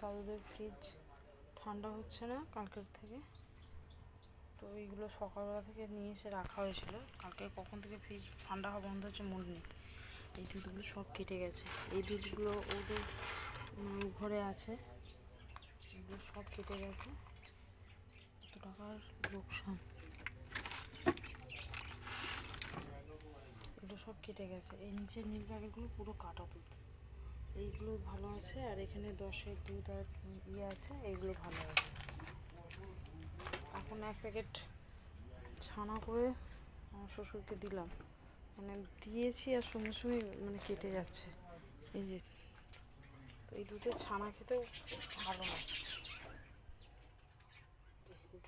দাদুদের fridge ঠান্ডা হচ্ছে না কালকের থেকে। তো এইগুলো সকালবেলা থেকে নিয়ে এসে রাখা হয়েছিল। কালকে কখন থেকে ফ্রিজ ঠান্ডা হওয়া বন্ধ হচ্ছে মনে নেই। এই দুধগুলো সব কেটে গেছে। এই দুধগুলো ওদের ঘরে আছে। এগুলো সব কেটে গেছে। কত টাকার লোকসান। এগুলো সব কেটে গেছে। এই নিচের নীল পুরো কাটা দুধ এইগুলো ভালো আছে, আর এখানে দশের দুধ আর ইয়ে আছে, এইগুলো ভালো আছে। এখন এক প্যাকেট ছানা করে আমার শ্বশুরকে দিলাম। মানে দিয়েছি আর সঙ্গে সঙ্গে মানে কেটে যাচ্ছে। এই যে, তো এই দুধের ছানা খেতেও ভালো না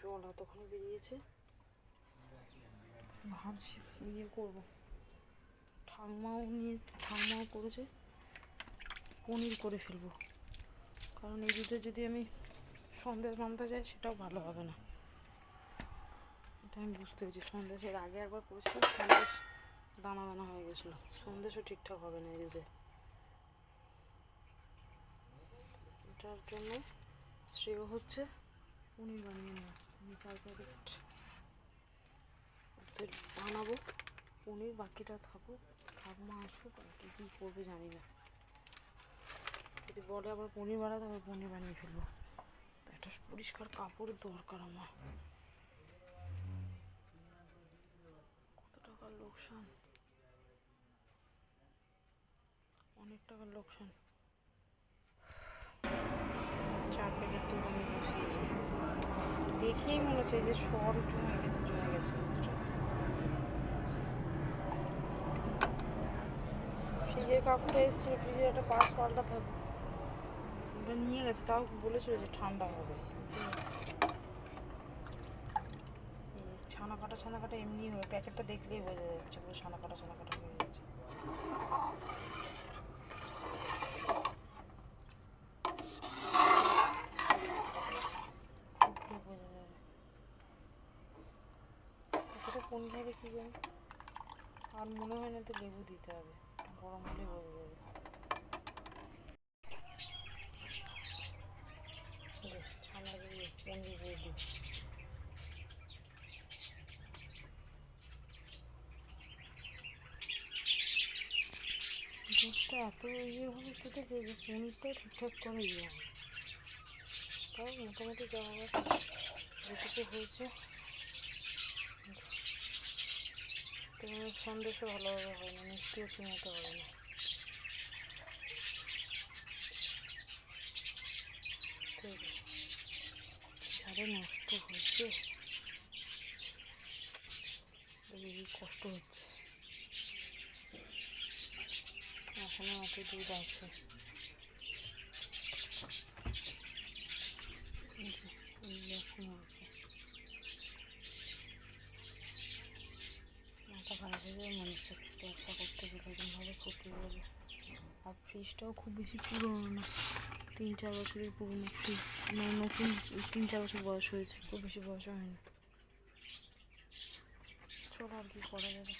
জল এতক্ষণ বেরিয়েছে। ভাবছি ইয়ে করব। ঠাম্মাও নিয়ে ঠাম্মাও করেছে। পনির করে ফেলব। কারণ এই দুধে যদি আমি সন্দেশ বানতে যাই, সেটাও ভালো হবে না। এটা আমি বুঝতে পেরেছি। সন্দেশের আগে একবার করেছিলাম, সন্দেশ দানা দানা হয়ে গেছিল। সন্দেশও ঠিকঠাক হবে না এই দুধে। এটার জন্য শ্রেয় হচ্ছে পনির বানিয়ে নেওয়া। আমি চার প্যাকেট বানাবো। পনির বাকিটা থাকুক, ঠাকুমা আসুক, আর কি কী করবে জানি না। বলে আবার পনির বানাতে হবে পনির বানিয়ে ফেলব। একটা পরিষ্কার কাপড়ের দরকার আমার। কত টাকার লোকসান? অনেক টাকার লোকসান। চার প্যাকেট দুধ আমি বসিয়েছি। দেখেই মনে হচ্ছে যে সর জমে গেছে জমে গেছে ফ্রিজের কাকুটা এসেছিল, ফ্রিজের একটা পাশ পাল্টাতে হবে। ওটা নিয়ে গেছে, তাও বলেছিল যে ঠান্ডা হবে। ছানা কাটা ছানা কাটা এমনি হবে প্যাকেটটা দেখলেই বোঝা যাচ্ছে পুরো ছানা কাটা ছানা কাটা হয়ে কতটা কোন হবে কি জানি? আর মনে হয় না তো লেবু দিতে হবে, গরম হলে বোঝা যাবে এই যে ছানা দিয়ে পনির রেডি দুধটা এত ইয়েভাবে কেটেছে যে পনিরটাও ঠিকঠাক করে ইয়ে হয় তাও মোটামুটি যা হওয়ার যেটুকু হয়েছে। তোমার সন্দেশও ভালোভাবে হয় না, মিষ্টিও কিনাতে হবে না। সারে নষ্ট হয়েছে। কষ্ট হচ্ছে। এখনও এত দুধ আছে। আছে। মাথা খারাপ হয়ে ব্যবসা করতে গেলে, এরকমভাবে ক্ষতি যাবে আর ফ্রিজটাও খুব বেশি পুরনো না। তিন চার বছরের পুরনো মানে নতুন তিন চার বছর বয়স হয়েছে, খুব বেশি বয়স হয়নি। চলো আর কি করা যাবে?